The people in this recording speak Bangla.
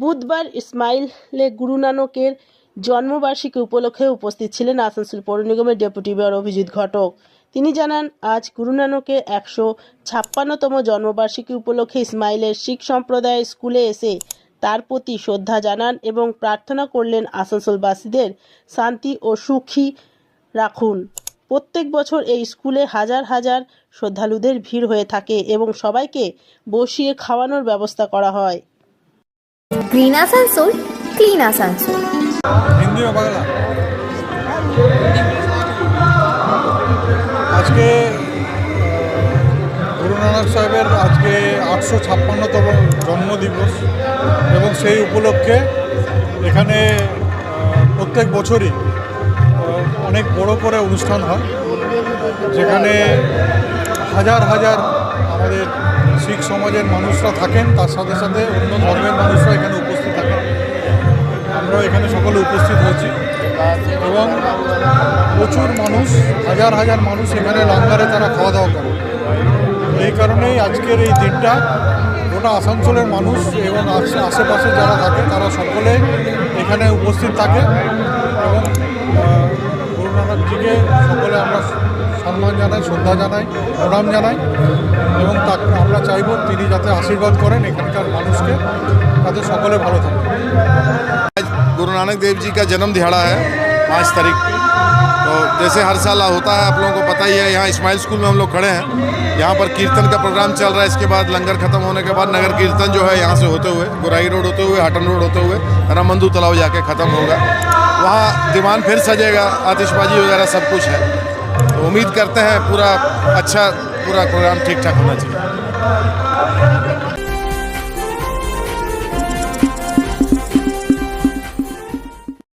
বুধবার ইসমাইলে গুরু নানকের জন্মবার্ষিকী উপলক্ষে উপস্থিত ছিলেন আসানসোল পৌর নিগমের ডেপুটি মেয়র অভিজিৎ ঘটক। তিনি জানান, আজ গুরু নানকের একশো ছাপ্পান্নতম জন্মবার্ষিকী উপলক্ষে ইসমাইলের শিখ সম্প্রদায় স্কুলে এসে তার প্রতি শ্রদ্ধা জানান এবং প্রার্থনা করলেন আসানসোলবাসীদের শান্তি ও সুখী রাখুন। প্রত্যেক বছর এই স্কুলে হাজার হাজার শ্রদ্ধালুদের ভিড় হয়ে থাকে এবং সবাইকে বসিয়ে খাওয়ানোর ব্যবস্থা করা হয়। গ্রিন আসানসোল ক্লিন আসানসোল হিন্দি আজকে গুরু নানক সাহেবের আজকে আটশো ছাপ্পান্নতম জন্মদিবস এবং সেই উপলক্ষে এখানে প্রত্যেক বছরই অনেক বড় করে অনুষ্ঠান হয়, যেখানে হাজার হাজার আমাদের শিখ সমাজের মানুষরা থাকেন, তার সাথে সাথে অন্য ধর্মের মানুষরা এখানে উপস্থিত থাকেন। আমরাও এখানে সকলে উপস্থিত হয়েছি এবং প্রচুর মানুষ, হাজার হাজার মানুষ এখানে লঙ্গারে তারা খাওয়া দাওয়া করে। এই কারণেই আজকের এই দিনটা গোটা আসানসোলের মানুষ এবং আশে- আশেপাশে যারা থাকে, তারা সকলে এখানে উপস্থিত থাকে এবং আহ, গুরু নানকজিকে সকলে আমরা সম্মান জানাই শ্রদ্ধা জানাই প্রণাম জানাই এবং তাকে আমরা চাইব তিনি যাতে আশীর্বাদ করেন এখানকার মানুষকে তাতে সকলে ভালো থাকে आज गुरु नानक देव जी का जन्म दिहाड़ा है पाँच तारीख को तो जैसे हर साल होता है आप लोगों को पता ही है यहाँ इस्माइल स्कूल में हम लोग खड़े हैं यहाँ पर कीर्तन का प्रोग्राम चल रहा है इसके बाद लंगर खत्म होने के बाद नगर कीर्तन जो है यहाँ से होते हुए गुराई रोड होते हुए हाटन रोड होते हुए रामबंधु तालाब जाके ख़त्म होगा वहाँ दीवान फिर सजेगा, आतिशबाजी वगैरह सब कुछ है। तो उम्मीद करते हैं पूरा अच्छा पूरा प्रोग्राम ठीक ठाक होना चाहिए।